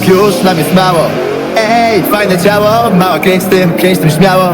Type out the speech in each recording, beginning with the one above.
Już nam jest mało. Ej, fajne ciało, mała kręć z tym, kręć z tym śmiało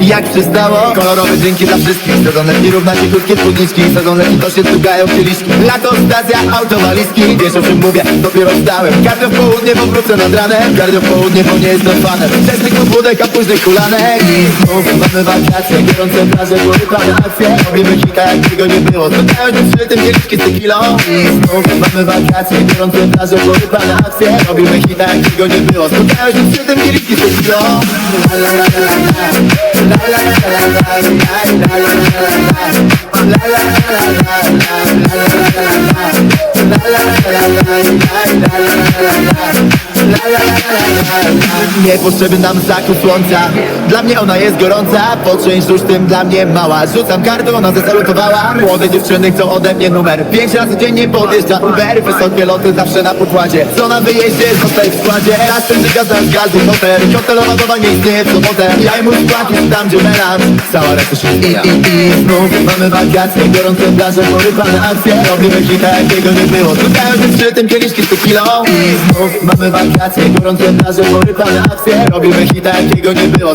Jak przystało, kolorowe drinki dla wszystkich. Sezon letni równa się krótkie spódniczki. Sezon letni to się stugają kieliszki. Lato, stacja, autowalizki. Wiesz o czym mówię, dopiero wstałem. Kardio w południe, bo wrócę nad ranem. Kardio w południe, bo nie jestem fanem. Wczesnych pobudek, a późnych hulanek I mamy wakacje, gorące plaże, porypane akcje. Robimy hita, jakiego nie było. Spotkałem się przy tym kieliszki z tequilą. I znów mamy wakacje, gorące plaże, porypane akcje. Robimy hita, jakiego nie było. Spotkałem się przy tym kieliszki z tequilą. La la la la la nie potrzeby nam zaku słońca. Dla mnie ona jest gorąca Poczęść rzuć tym dla mnie mała. Rzucam kartę, ona zasalutowała. Młode dziewczyny chcą ode mnie numer. Pięć razy dziennie podjeżdża Uber. Wysokie loty zawsze na pokładzie. Co na wyjeździe zostaje w składzie. Raz ten dyga, zaraz gazu, hotel. Hotelowa doba nie istnieje w sobotę Ja i mój skład jest tam, gdzie melanż Cała reszta się I, i, i znów mamy wakacje Gorące plaże, porywane akcje. Robimy hita, jakiego nie było. Spotkałem się przy tym kieliszki z tequilą I znów mamy wakacje Gorące plaże, porywane akcje. Robimy hita, jakiego nie było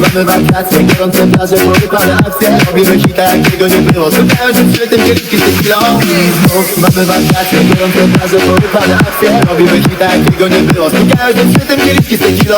mamy wakacje, gorące plaże, porypane akcje Robimy hita, jakiego nie było Spotkałem się przy tym kieliszki z tequilą mamy wakacje, gorące plaże, porypane akcje Robimy hita, jakiego nie było Spotkałem się przy tym kieliszki z tequilą